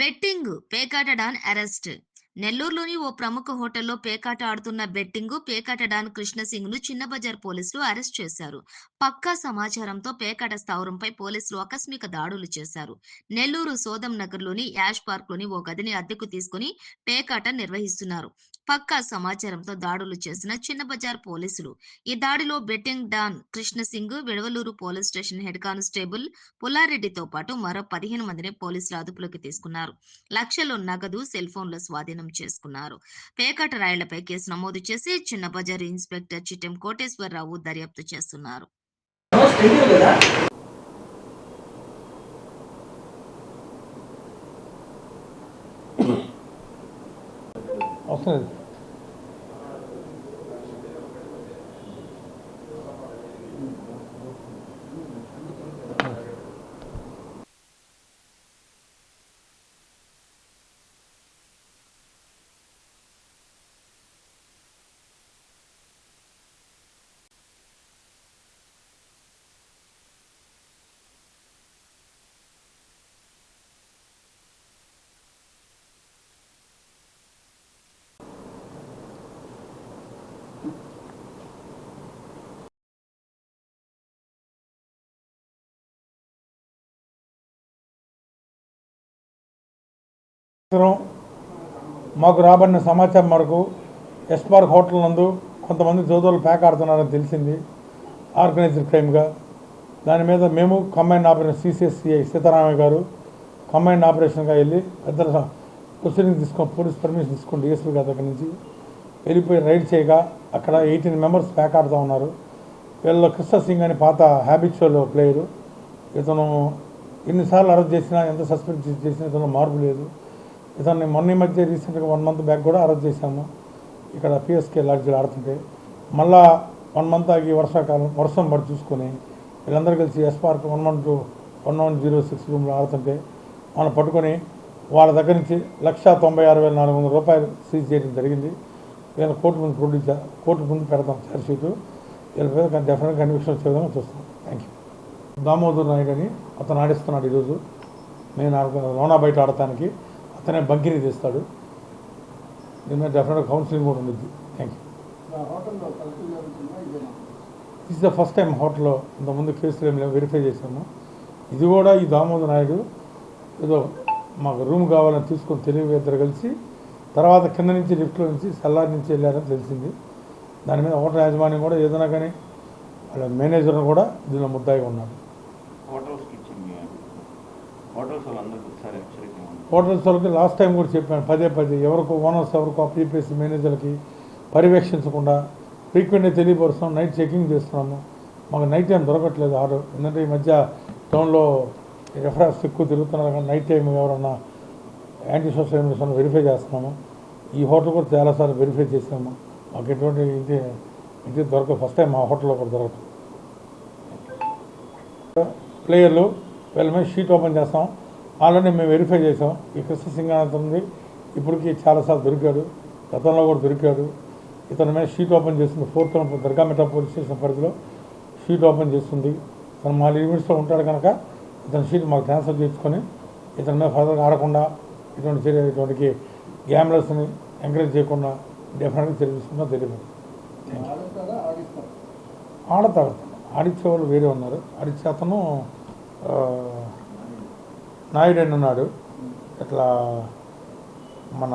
Betting పేకాట don arrest నెల్లూరులోని ఓ ప్రముఖ హోటల్లో పేకాట ఆడుతున్న బెట్టింగ్ పేకాట డాన్ కృష్ణసింగ్ను చిన్న బజార్ పోలీసులు అరెస్ట్ చేశారు. పక్కా సమాచారంతో పేకాట స్థావరంపై పోలీసులు ఆకస్మిక దాడులు చేశారు. నెల్లూరు సోదం నగర్లోని యాష్ పార్క్లోని ఓ గదిని అద్దెకు తీసుకుని పేకాట నిర్వహిస్తున్నారు. పక్కా సమాచారంతో దాడులు చేసిన చిన్న బజార్ పోలీసులు. ఈ దాడిలో betting don Krishnasingh Vidavaluru police station head constable పుల్లారెడ్డితో పాటు మరో పదిహేను మందిని పోలీసులు అదుపులోకి తీసుకున్నారు. లక్షలు నగదు సెల్ ఫోన్ల స్వాధీనం చేసుకున్నారు. పేకట రాయలపై కేసు నమోదు చేసి చిన్న బజారు ఇన్స్పెక్టర్ చిట్టెం కోటేశ్వరరావు దర్యాప్తు చేస్తున్నారు. వస్తుంది. మాకు రాబడిన సమాచారం మేరకు ఎస్పార్ హోటల్ నందు కొంతమంది జోదోలు ప్యాక్ ఆడుతున్నారని తెలిసింది. ఆర్గనైజ్డ్ క్రైమ్గా. దాని మీద మేము కంబైన్ ఆపరేషన్ సిసిఎస్సిఐ సీతారామయ్య గారు కంబైన్ ఆపరేషన్గా వెళ్ళి పెద్దల ప్రొసీడింగ్ తీసుకొని పోలీస్ పర్మిషన్ తీసుకొని డిఎస్పీ గారి దగ్గర నుంచి వెళ్ళిపోయి రైడ్ చేయగా అక్కడ ఎయిటీన్ మెంబర్స్ ప్యాక్ ఆడుతూ ఉన్నారు. వీళ్ళలో కృష్ణ సింగ్ అని పాత హ్యాబిచువల్ ప్లేయరు ఇతను ఎన్నిసార్లు అరెస్ట్ చేసినా ఎంత సస్పెండ్ చేసినా ఇతను మార్పు లేదు. ఇతన్ని మొన్న ఈ మధ్య రీసెంట్గా వన్ మంత్ బ్యాక్ కూడా అరెస్ట్ చేశాము. ఇక్కడ పిఎస్కే లాడ్జ్లో ఆడుతుంటే. మళ్ళా వన్ మంత్ ఆగి వర్షాకాలం వర్షం పడి చూసుకొని వీళ్ళందరూ కలిసి S park one one two one one zero six రూమ్లో ఆడుతుంటే మనం పట్టుకొని వాళ్ళ దగ్గర నుంచి లక్ష తొంభై ఆరు వేల నాలుగు వందల రూపాయలు సీజ్ చేయడం జరిగింది. వీళ్ళ కోర్టు ముందు ప్రొడ్యూస్ కోర్టు ముందు పెడతాం చార్జ్షీటు వీళ్ళ మీద డెఫినెట్గా కన్విక్షన్ వచ్చే విధంగా చూస్తాం. థ్యాంక్ యూ దామోదర్ నాయుడు అని అతను ఆడిస్తున్నాడు ఈరోజు. నేను లోనా బయట ఆడటానికి. అతనే బంకిని తీస్తాడు. దీని మీద డెఫినెట్గా కౌన్సిలింగ్ కూడా ఉంటుంది thank you this the first time హోటల్లో ఇంతకుముందు కేసులు ఏమి లేవు వెరిఫై చేసాము ఇది కూడా ఈ దామోదర్ నాయుడు ఏదో మాకు రూమ్ కావాలని తీసుకొని తెలివి ఇద్దరు కలిసి తర్వాత కింద నుంచి లిఫ్ట్లో నుంచి సెల్లార్ నుంచి వెళ్ళారని తెలిసింది. దాని మీద హోటల్ యాజమాన్యం కూడా ఏదైనా కానీ వాళ్ళ మేనేజర్ కూడా దీనిలో ముద్దాయి ఉన్నాడు. హోటల్స్ వాళ్ళకి లాస్ట్ టైం కూడా చెప్పాను పదే పదే. ఎవరికో ఓనర్స్ ఎవరికో ప్రీపేస్ మేనేజర్కి పర్యవేక్షించకుండా ఫ్రీక్వెంట్గా తెలియపరుస్తున్నాం నైట్ చెకింగ్ చేస్తున్నాము. మాకు నైట్ టైం దొరకట్లేదు ఆర్డర్. ఎందుకంటే ఈ మధ్య టౌన్లో రెఫరెన్స్ ఎక్కువ తిరుగుతున్నారు కానీ నైట్ టైం ఎవరన్నా యాంటీ సోషల్ ఎమిషన్ వెరిఫై చేస్తున్నాము? ఈ హోటల్ కూడా చాలాసార్లు వెరిఫై చేసాము మాకు ఎటువంటి ఇంటి ఇంటి దొరక ఫస్ట్ టైం మా హోటల్లో కూడా దొరకదు. ప్లేయర్లు వీళ్ళ మీద షీట్ ఓపెన్ చేస్తాం. ఆల్రెడీ మేము వెరిఫై చేసాం ఈ కృష్ణ సింగ్ అనే అతను ఉంది. ఇప్పటికి చాలాసార్లు దొరికాడు. గతంలో కూడా దొరికాడు. ఇతని మీద షీట్ ఓపెన్ చేస్తుంది ఫోర్త్ దర్గామిట పోలీస్ స్టేషన్ పరిధిలో షీట్ ఓపెన్ చేస్తుంది. తను మా లిమిట్స్లో ఉంటాడు కనుక ఇతని షీట్ మాకు ట్రాన్స్ఫర్ చేసుకొని ఇతని మీద ఫర్దర్గా ఆడకుండా ఇటువంటి చర్య ఇటువంటి గ్యామ్లర్స్ని ఎంకరేజ్ చేయకుండా డెఫినెట్గా తెలియజేస్తుందో తెలియదు ఆడతాడు ఆడిచ్చే వాళ్ళు వేరే ఉన్నారు. ఆడిచ్చే అతను నాయుడు అని ఉన్నాడు. ఇట్లా మన